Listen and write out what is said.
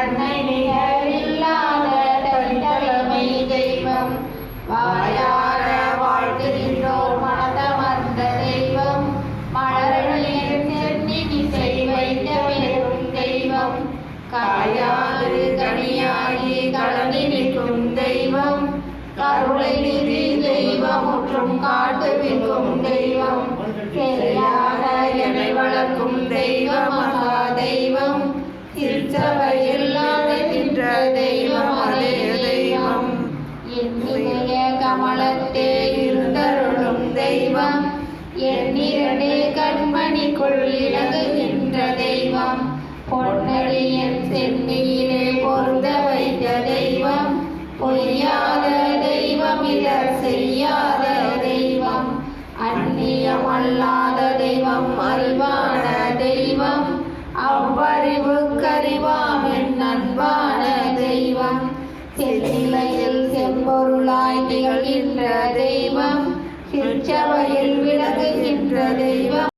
அன்னை நிகரில்லாத தனித்தலைமை தெய்வம். வாயார வாழ்த்துகின்றோர் மனதமர்ந்த தெய்வம். மலர்களின் சென்னி செய் வைத்த பெரும் தெய்வம். காயாது கனியாகி கலந்து நிற்கும் தெய்வம். கருளை நிதி தெய்வம் முற்றும் காட்டுவிக்கும் தெய்வம். சரியாக என்னை வளர்க்கும் தெய்வம் மகா தெய்வம் திருச்சபையில் என்னுடைய கமலத்தே இருந்தருளும் தெய்வம். என்னிரண்டே கண்மணிக்குள் இலகுகின்ற தெய்வம். பொன்னடியின் சென்னியிலே பொருந்த வைத்த தெய்வம். பொய்யாத தெய்வம் இதர் செய்யாத தெய்வம். அந்நியமல்லாத தெய்வம் அறிவான தெய்வம். அவ்வறிவு கறிவாம் அன்பான தெய்வம். செல்நிலையில் பொருளாய் திகழ்கின்ற தெய்வம். சிற்சபையில் விளங்குகின்ற தெய்வம்.